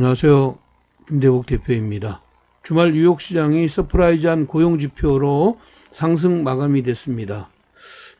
안녕하세요. 김대복 대표입니다. 주말 뉴욕 시장이 서프라이즈한 고용 지표로 상승 마감이 됐습니다.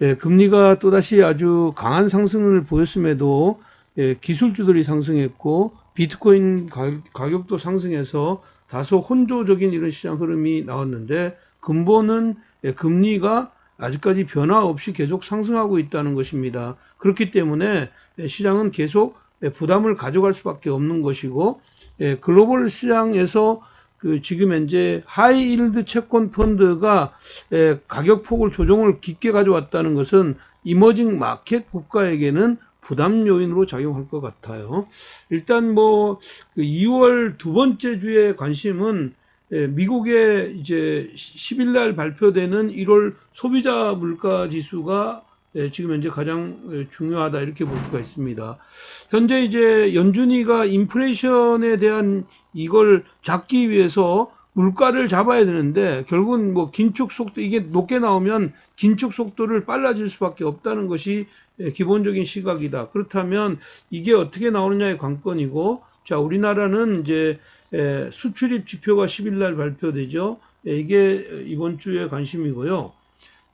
예, 금리가 또다시 아주 강한 상승을 보였음에도 예, 기술주들이 상승했고 비트코인 가, 가격도 상승해서 다소 혼조적인 이런 시장 흐름이 나왔는데 근본은 예, 금리가 아직까지 변화 없이 계속 상승하고 있다는 것입니다. 그렇기 때문에 예, 시장은 계속 예, 부담을 가져갈 수밖에 없는 것이고 예, 글로벌 시장에서 그 지금 현재 하이일드 채권 펀드가 예, 가격 폭을 조정을 깊게 가져왔다는 것은 이머징 마켓 국가에게는 부담 요인으로 작용할 것 같아요. 일단 뭐 그 2월 두 번째 주의 관심은 예, 미국의 이제 10일 날 발표되는 1월 소비자 물가 지수가 예, 지금 현재 가장 예, 중요하다 이렇게 볼 수가 있습니다. 현재 이제 연준이가 인플레이션에 대한 이걸 잡기 위해서 물가를 잡아야 되는데 결국은 뭐 긴축 속도 이게 높게 나오면 긴축 속도를 빨라질 수밖에 없다는 것이 예, 기본적인 시각이다. 그렇다면 이게 어떻게 나오느냐의 관건이고 자 우리나라는 이제 예, 수출입 지표가 10일 날 발표되죠. 예, 이게 이번 주에 관심이고요.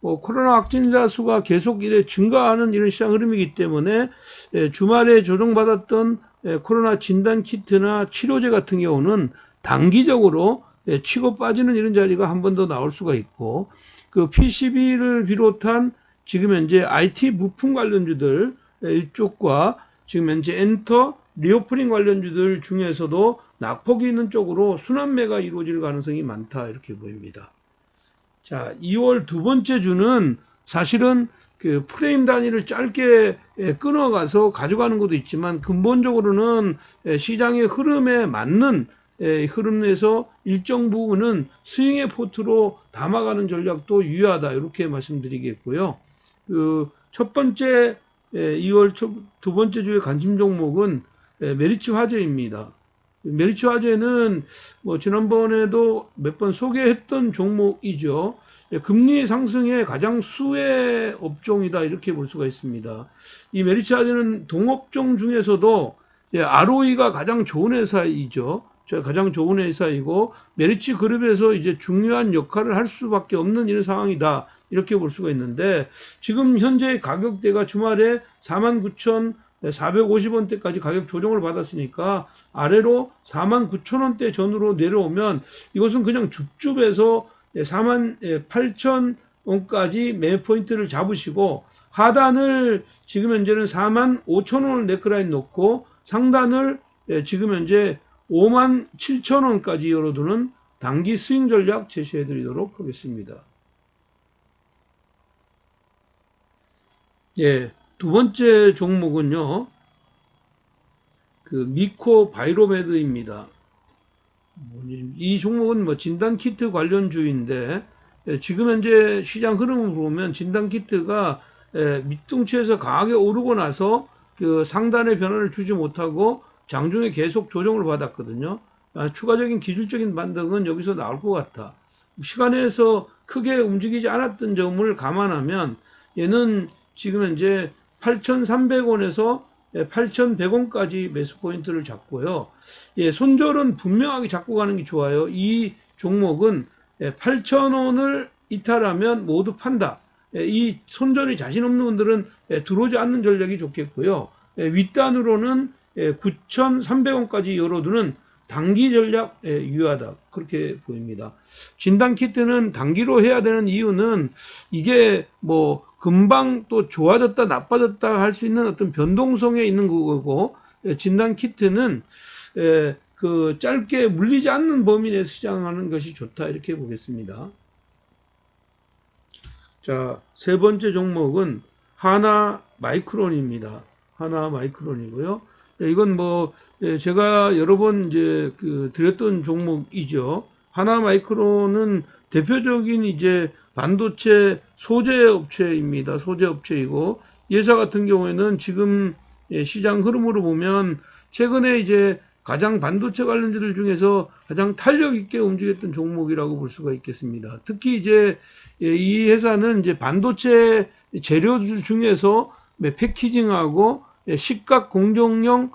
뭐 코로나 확진자 수가 계속 이래 증가하는 이런 시장 흐름이기 때문에 예, 주말에 조정받았던 예, 코로나 진단 키트나 치료제 같은 경우는 단기적으로 예, 치고 빠지는 이런 자리가 한 번 더 나올 수가 있고 그 PCB를 비롯한 지금 현재 IT 부품 관련주들 예, 이쪽과 지금 현재 엔터 리오프닝 관련주들 중에서도 낙폭이 있는 쪽으로 순환매가 이루어질 가능성이 많다 이렇게 보입니다. 자, 2월 두 번째 주는 사실은 그 프레임 단위를 짧게 예, 끊어가서 가져가는 것도 있지만 근본적으로는 예, 시장의 흐름에 맞는 예, 흐름 내에서 일정 부분은 스윙의 포트로 담아가는 전략도 유효하다 이렇게 말씀드리겠고요. 그 첫 번째 2월 두 번째 주의 관심 종목은 메리츠 화재입니다. 메리츠 화재는 뭐 지난번에도 몇 번 소개했던 종목이죠. 금리 상승의 가장 수혜 업종이다 이렇게 볼 수가 있습니다. 이 메리츠 화재는 동업종 중에서도 ROE가 가장 좋은 회사이죠. 가장 좋은 회사이고 메리츠 그룹에서 이제 중요한 역할을 할 수밖에 없는 이런 상황이다 이렇게 볼 수가 있는데 지금 현재 가격대가 주말에 49,450원대까지 가격 조정을 받았으니까 아래로 49,000원대 전후로 내려오면 이것은 그냥 줍줍해서 48,000원까지 매 포인트를 잡으시고 하단을 지금 현재는 45,000원을 네크라인 놓고 상단을 지금 현재 5만 7천 원까지 열어두는 단기 스윙 전략 제시해 드리도록 하겠습니다. 예, 두 번째 종목은요, 그 미코 바이로메드입니다. 이 종목은 뭐 진단 키트 관련주인데 예, 지금 현재 시장 흐름을 보면 진단 키트가 예, 밑둥치에서 강하게 오르고 나서 그 상단의 변화를 주지 못하고 장중에 계속 조정을 받았거든요. 아, 추가적인 기술적인 반등은 여기서 나올 것 같아. 시간에서 크게 움직이지 않았던 점을 감안하면 얘는 지금 현재 8,300원에서 8,100원까지 매수 포인트를 잡고요. 예, 손절은 분명하게 잡고 가는 게 좋아요. 이 종목은 8,000원을 이탈하면 모두 판다. 예, 이 손절이 자신 없는 분들은 예, 들어오지 않는 전략이 좋겠고요. 예, 윗단으로는 9,300원까지 열어두는 단기 전략 유효하다 그렇게 보입니다. 진단 키트는 단기로 해야 되는 이유는 이게 뭐 금방 또 좋아졌다 나빠졌다 할 수 있는 어떤 변동성에 있는 거고 진단 키트는 그 짧게 물리지 않는 범위 내에서 시장하는 것이 좋다 이렇게 보겠습니다. 자, 세 번째 종목은 하나 마이크론입니다. 하나 마이크론이고요. 네, 이건 뭐 예, 제가 여러 번 이제 그 드렸던 종목이죠. 하나 마이크론은 대표적인 이제 반도체 소재 업체입니다. 소재 업체이고 예사 같은 경우에는 지금 예, 시장 흐름으로 보면 최근에 이제 가장 반도체 관련주들 중에서 가장 탄력 있게 움직였던 종목이라고 볼 수가 있겠습니다. 특히 이제 예, 이 회사는 이제 반도체 재료들 중에서 패키징하고 예, 식각 공정용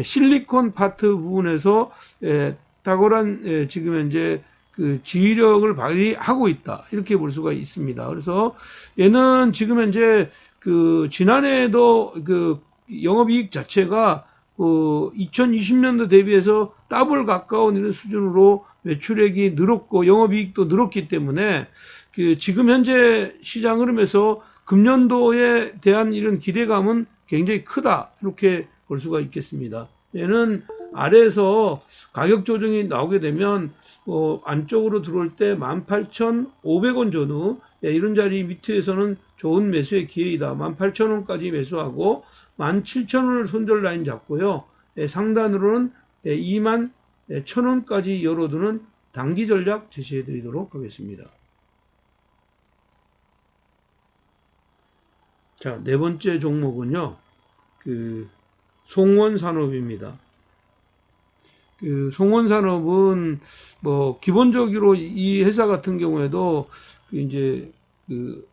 실리콘 파트 부분에서 예, 탁월한 예, 지금 현재 그 지휘력을 발휘하고 있다 이렇게 볼 수가 있습니다. 그래서 얘는 지금 현재 그 지난해에도 그 영업이익 자체가 그 2020년도 대비해서 더블 가까운 이런 수준으로 매출액이 늘었고 영업이익도 늘었기 때문에 그 지금 현재 시장 흐름에서 금년도에 대한 이런 기대감은 굉장히 크다 이렇게 볼 수가 있겠습니다. 얘는 아래에서 가격 조정이 나오게 되면 어, 안쪽으로 들어올 때 18,500원 전후 예, 이런 자리 밑에서는 좋은 매수의 기회이다. 18,000원까지 매수하고 17,000원을 손절 라인 잡고요. 예, 상단으로는 예, 2만 1,000원까지 열어두는 단기 전략 제시해 드리도록 하겠습니다. 자, 네 번째 종목은요. 그 송원 산업입니다. 그 송원 산업은 뭐 기본적으로 이 회사 같은 경우에도 그 이제 그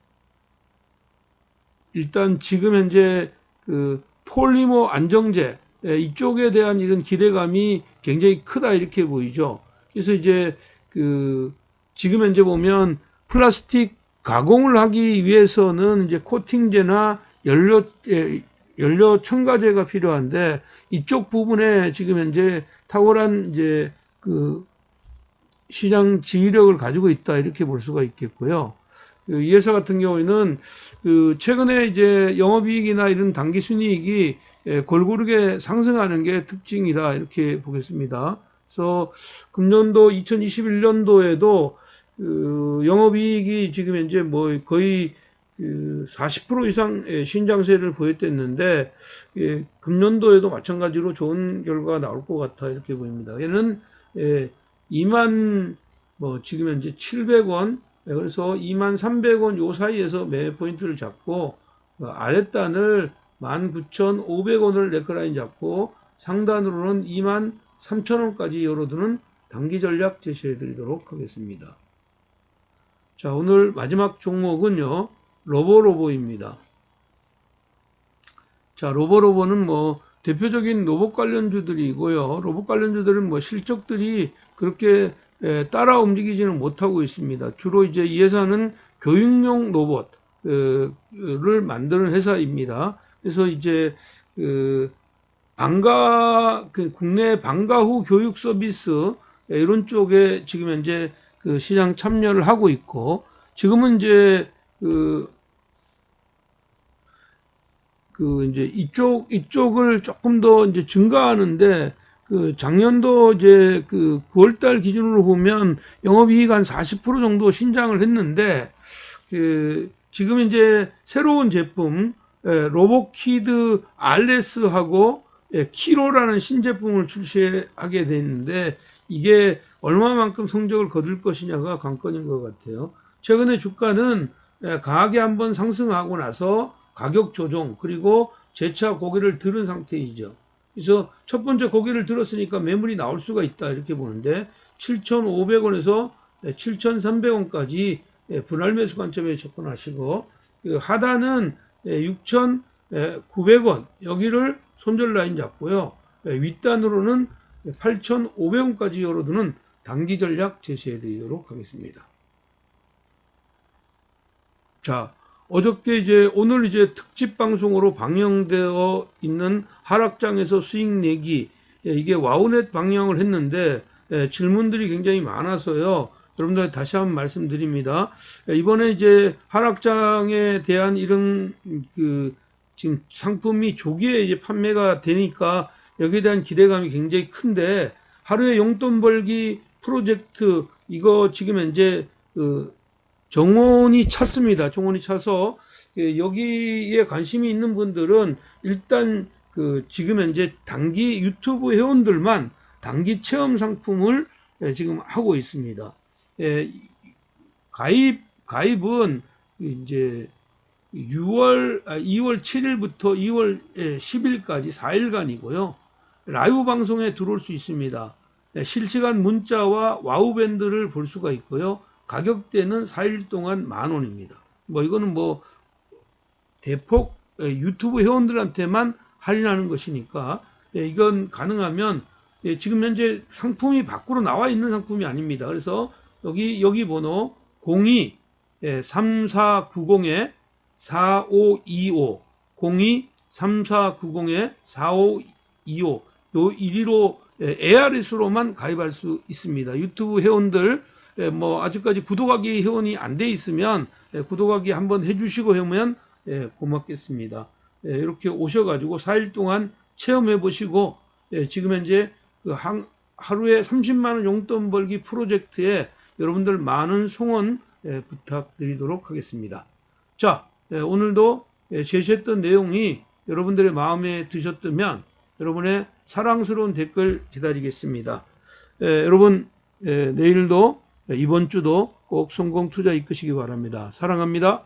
일단 지금 현재 그 폴리머 안정제 예, 이쪽에 대한 이런 기대감이 굉장히 크다 이렇게 보이죠. 그래서 이제 그 지금 현재 보면 플라스틱 가공을 하기 위해서는 이제 코팅제나 연료 예, 연료 첨가제가 필요한데 이쪽 부분에 지금 현재 탁월한 이제 그 시장 지휘력을 가지고 있다 이렇게 볼 수가 있겠고요. 그이 회사 같은 경우에는 그 최근에 이제 영업이익이나 이런 단기 순이익이 예, 골고루게 상승하는 게 특징이다 이렇게 보겠습니다. 그래서 금년도 2021년도에도 그 영업이익이 지금 현재 뭐 거의 그 40% 이상 의 신장세를 보였댔는데 예, 금년도에도 마찬가지로 좋은 결과가 나올 것 같아 이렇게 보입니다. 얘는 예, 2만 뭐 지금 현재 700원 예, 그래서 2만 300원 요 사이에서 매 포인트를 잡고 어, 아랫단을 19,500원을 네크라인 잡고 상단으로는 2만 3천원까지 열어두는 단기 전략 제시해 드리도록 하겠습니다. 자, 오늘 마지막 종목은요, 로보로보입니다. 자, 로보로보는 뭐, 대표적인 로봇 관련주들이고요. 로봇 관련주들은 뭐 실적들이 그렇게 따라 움직이지는 못하고 있습니다. 주로 이제 이 회사는 교육용 로봇을 만드는 회사입니다. 그래서 이제 그 방과 그 국내 방과 후 교육 서비스 이런 쪽에 지금 현재 그 시장 참여를 하고 있고 지금은 이제 그, 그 이제 이쪽 이쪽을 조금 더 이제 증가하는데 그 작년도 이제 그 9월달 기준으로 보면 영업이익 한 40% 정도 신장을 했는데 그 지금 이제 새로운 제품 예, 로보키드 RS하고 예, 키로라는 신제품을 출시하게 됐는데 이게 얼마만큼 성적을 거둘 것이냐가 관건인 것 같아요. 최근에 주가는 예, 강하게 한번 상승하고 나서 가격 조정 그리고 재차 고개를 들은 상태이죠. 그래서 첫 번째 고개를 들었으니까 매물이 나올 수가 있다 이렇게 보는데 7,500원에서 7,300원까지 분할 매수 관점에 접근하시고 그 하단은 6,900원 여기를 손절 라인 잡고요. 윗단으로는 8,500원까지 열어두는 단기 전략 제시해 드리도록 하겠습니다. 자, 어저께 이제 오늘 이제 특집 방송으로 방영되어 있는 하락장에서 수익 내기 예, 이게 와우넷 방영을 했는데 예, 질문들이 굉장히 많아서요. 여러분들 다시 한번 말씀드립니다. 예, 이번에 이제 하락장에 대한 이런 그 지금 상품이 조기에 이제 판매가 되니까 여기에 대한 기대감이 굉장히 큰데 하루에 용돈 벌기 프로젝트 이거 지금 현재 그 정원이 찼습니다. 정원이 차서 예, 여기에 관심이 있는 분들은 일단 그 지금 현재 단기 유튜브 회원들만 단기 체험 상품을 예, 지금 하고 있습니다. 예, 가입 가입은 이제 6월 2월 7일부터 2월 10일까지 4일간이고요. 라이브 방송에 들어올 수 있습니다. 실시간 문자와 와우 밴드를 볼 수가 있고요. 가격대는 4일 동안 만 원입니다. 뭐 이거는 뭐 대폭 유튜브 회원들한테만 할인하는 것이니까 예, 이건 가능하면 예, 지금 현재 상품이 밖으로 나와 있는 상품이 아닙니다. 그래서 여기 여기 번호 02 예, 3490에 4525 02 3490에 4525 요 1위로 ARS로만 가입할 수 있습니다. 유튜브 회원들 예, 뭐 아직까지 구독하기 회원이 안 돼 있으면 예, 구독하기 한번 해주시고 하면 예, 고맙겠습니다. 예, 이렇게 오셔가지고 4일 동안 체험해 보시고 예, 지금 현재 그 한- 하루에 30만 원 용돈 벌기 프로젝트에 여러분들 많은 송원 예, 부탁드리도록 하겠습니다. 자, 예, 오늘도 예, 제시했던 내용이 여러분들의 마음에 드셨다면 여러분의 사랑스러운 댓글 기다리겠습니다. 예, 여러분 예, 내일도 예, 이번 주도 꼭 성공 투자 이끄시기 바랍니다. 사랑합니다.